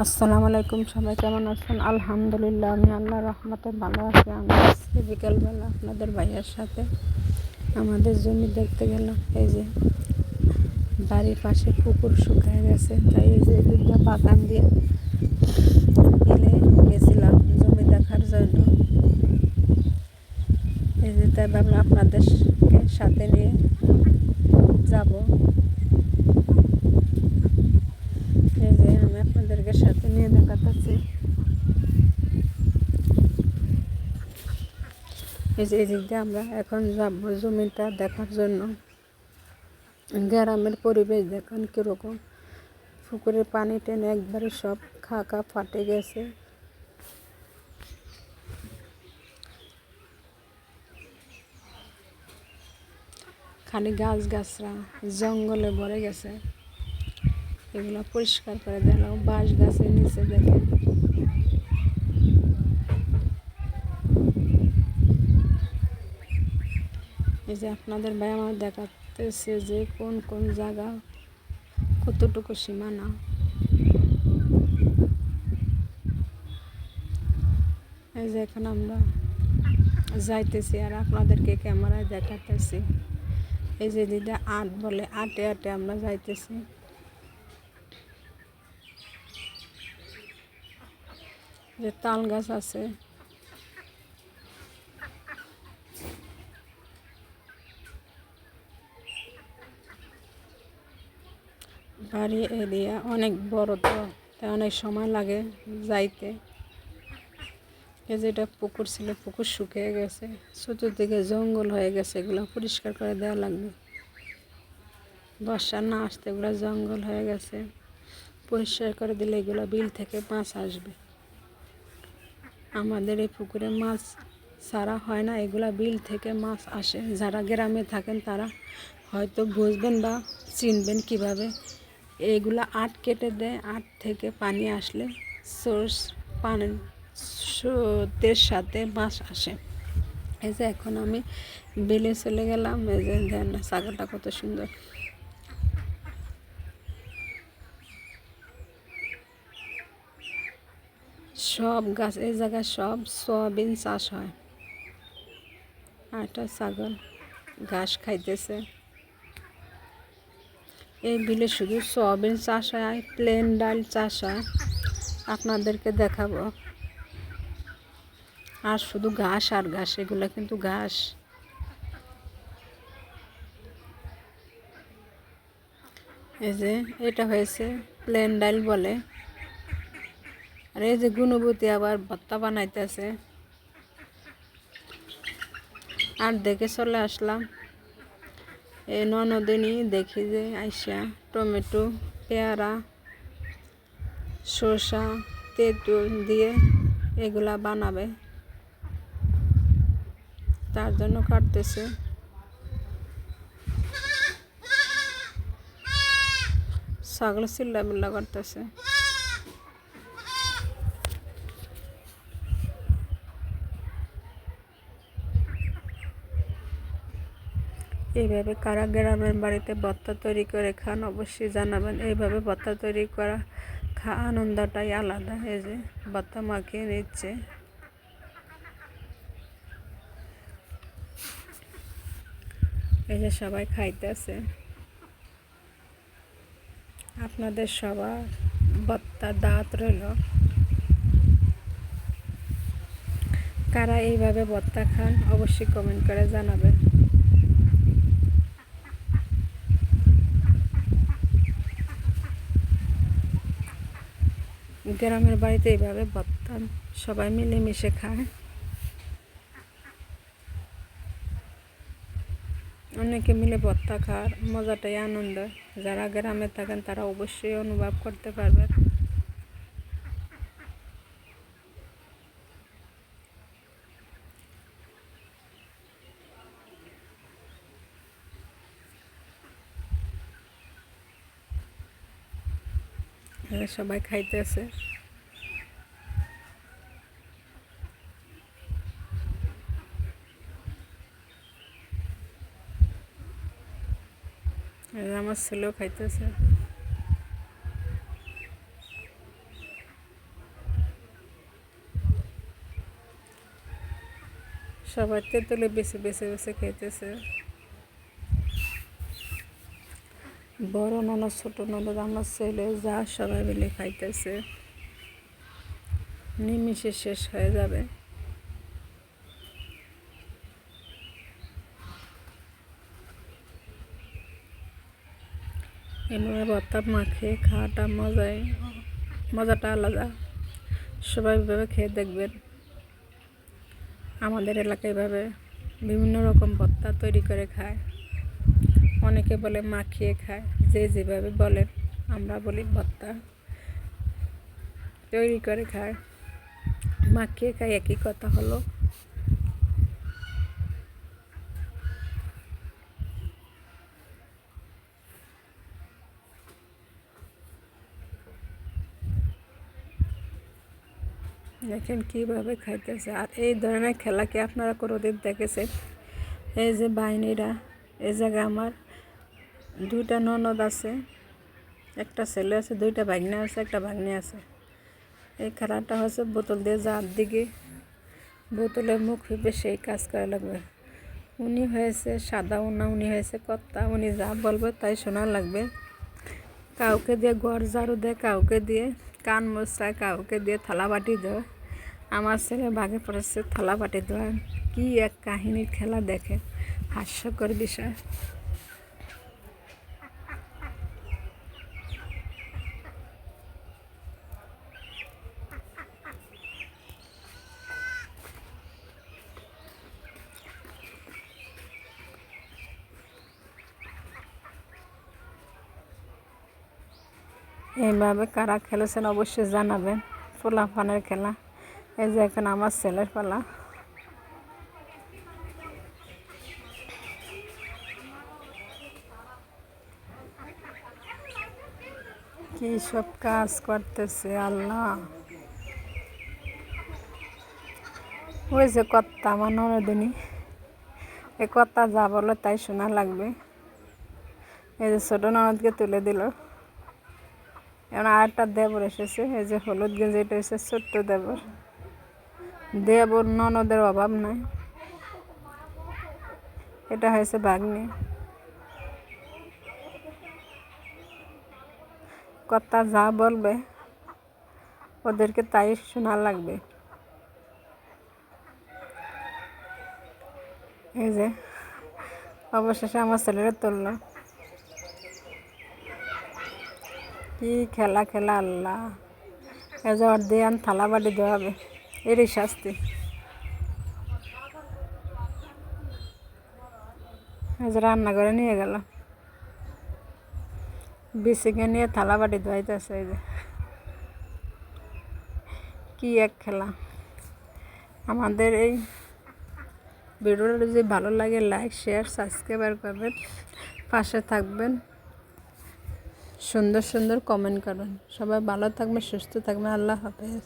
আসসালামু আলাইকুম, সবাই কেমন আছেন? আলহামদুলিল্লাহ, আমি আল্লাহ রহমতে ভালো আছি। আমি আজকে বিকেলবেলা আপনাদের ভাইয়ের সাথে আমাদের জমি দেখতে গেলাম। এই যে বাড়ির পাশে পুকুর শুকায় গেছে, তাই এই যে দুধটা বাগান দিয়ে গেলে গেছিলাম জমি দেখার জন্য। এই যে তাই ভাবলাম আপনাদেরকে সাথে নিয়ে যাব এই যে আমি আপনাদেরকে সাথে নিয়ে দেখাতেছি এই এদিক দিয়ে আমরা এখন যাব জমিটা দেখার জন্য। গ্রামের পরিবেশ দেখুন কীরকম। পুকুরের পানি টেনে একবারে সব খাকা ফাটে গেছে। খালি গাছ গাছরা জঙ্গলে ভরে গেছে। এগুলো পরিষ্কার করে দিলাম বাঁশ গাছের নিচে দেখে এই যে আপনাদের ভাই আমার দেখাতেছে যে কোন কোন জায়গা কতটুকু সীমানা। এই যে এখন আমরা যাইতেছি আর আপনাদেরকে ক্যামেরায় দেখাতেছি। এই যে দিদা আট বলে, আটে আটে আমরা যাইতেছি। যে তাল গাছ আছে। বাড়ি এরিয়া অনেক বড় তো, তাই অনেক সময় লাগে যাইতে। এই যে এটা পুকুর ছিল, পুকুর শুকিয়ে গেছে, চতুর্দিকে জঙ্গল হয়ে গেছে, এগুলো পরিষ্কার করে দেওয়া লাগবে। বর্ষা না আসতে এগুলো জঙ্গল হয়ে গেছে, পরিষ্কার করে দিলে এগুলো বিল থেকে মাছ আসবে। আমাদের এই পুকুরে মাছ ছাড়া হয় না, এগুলা বিল থেকে মাছ আসে। যারা গ্রামে থাকেন তারা হয়তো বুঝবেন বা চিনবেন কীভাবে এইগুলা আট কেটে দেয়, আট থেকে পানি আসলে সোর্স পানির স্রোতের সাথে মাছ আসে। এই যে এখন আমি বেলে চলে গেলাম, এই যে দেন না, ছাগলটা কত সুন্দর। সব গাছ, এই জায়গায় সব সয়াবিন চাষ হয়। একটা ছাগল ঘাস খাইতেছে। এই বিলে শুধু সয়াবিন চাষ হয় প্লেন ডাল চাষ হয়। আপনাদেরকে দেখাবো। আর শুধু ঘাস আর ঘাস, এগুলো কিন্তু ঘাস। এই যে এটা হয়েছে প্লেন ডাল বলে। আর এই যে গুণবতী আবার ভত্তা বানাইতেছে। আর দেখে চলে আসলাম। এই ননদিনী দেখি যে আইসা টমেটো, পেয়ারা, শসা, তেঁতুল দিয়ে এগুলা বানাবে। তার জন্য কাটতেছে। ছাগল চিল্লা বিল্লা করতেছে। এইভাবে কারা গ্রামের বাড়িতে ভত্তা তৈরি করে খান, অবশ্যই জানাবেন। এইভাবে ভত্তা তৈরি করা খা আনন্দটাই আলাদা। এই যে ভত্তা মাখিয়ে নিচ্ছে। এই যে সবাই খাইতেছে। আপনাদের সবার ভত্তার দাঁত রইল। কারা এইভাবে ভত্তা খান, অবশ্যই কমেন্ট করে জানাবেন। গ্রামের বাড়িতে এইভাবে বর্তান সবাই মিলেমিশে খায়। অনেকে মিলে ভর্তা খাওয়ার মজাটাই আনন্দ। যারা গ্রামে থাকেন তারা অবশ্যই অনুভব করতে পারবেন। এখানে সবাই খাইতে আছে আমার ছেলেও খাইতেছে। সবার তেতলে বেছে বেছে বেছে খাইতেছে। বড় ননদ, ছোট ননদ, আমার ছেলে যা সবাই মিলে খাইতেছে। নিমিষে শেষ হয়ে যাবে। এমনি ভর্তা মাখে খাওয়াটা মজাই, মজাটা আলাদা। সবাই এভাবে খেয়ে দেখবেন। আমাদের এলাকায় এভাবে বিভিন্ন রকম ভর্তা তৈরি করে খায়। অনেকে বলে মাখিয়ে খায় যে যেভাবে বলেন আমরা বলি, ভর্তা তৈরি করে খায়। মাখিয়ে খায় একই কথা হলো। দেখেন কীভাবে খাইতেছে। আর এই ধরনের খেলা কি আপনারা কোনোদিন দেখেছেন? এই যে বাহিনীরা এই জায়গায় আমার। দুইটা ননদ আছে, একটা ছেলে আছে, দুইটা ভাগ্নে আছে, একটা ভাগ্নে আছে। এই খেলাটা হচ্ছে বোতল দিয়ে যার দিকে বোতলের মুখ হিপে সেই কাজ করা লাগবে। উনি হয়েছে সাদা উনা, উনি হয়েছে কর্তা উনি যা বলবে তাই শোনা লাগবে। কাউকে দিয়ে ঘর ঝাড়ু দেয় কাউকে দিয়ে কান মোছায়, কাউকে দিয়ে থালা বাটি দেয় আমার ছেলে বাঘে পড়েছে থালা বাটি দেওয়া কী এক কাহিনীর খেলা দেখে, হাস্যকর বিষয়। এইভাবে কারা খেলেছেন অবশ্যই জানাবেন। পোলা ফানের খেলা। এই যে এখন আমার ছেলের পালা। কি সব কাজ করতেছে আল্লাহ। ওই যে কর্তা আমার নরদিনী এ কর্তা যা বলো তাই শোনা লাগবে। এই যে ছোটো ননদকে তুলে দিল। এখন আরেকটা দেবর এসেছে, এই যে হলুদ গেঞ্জি, এটা এসেছে ছোট্ট দেবর। দেবর ননদের অভাব নাই। এটা হয়েছে বাগনি কথা যা বলবে, ওদেরকে তাই শোনা লাগবে। এই যে, অবশেষে আমার ছেলেরা তুললো। কি খেলা খেলা আল্লাহ। এজার দিয়ে আন থালা বাড়ি দেওয়া হবে, এরই শাস্তি। রান্না করে নিয়ে গেল। বিসিকে নিয়ে থালা বাটি ধোয়াইতেছে এই যে। কি এক খেলা। আমাদের এই ভিডিওটা যদি ভালো লাগে লাইক শেয়ার সাবস্ক্রাইব করবেন। পাশে থাকবেন। সুন্দর সুন্দর কমেন্ট করুন। সবাই ভালো থাকবে সুস্থ থাকবে। আল্লাহ হাফেজ।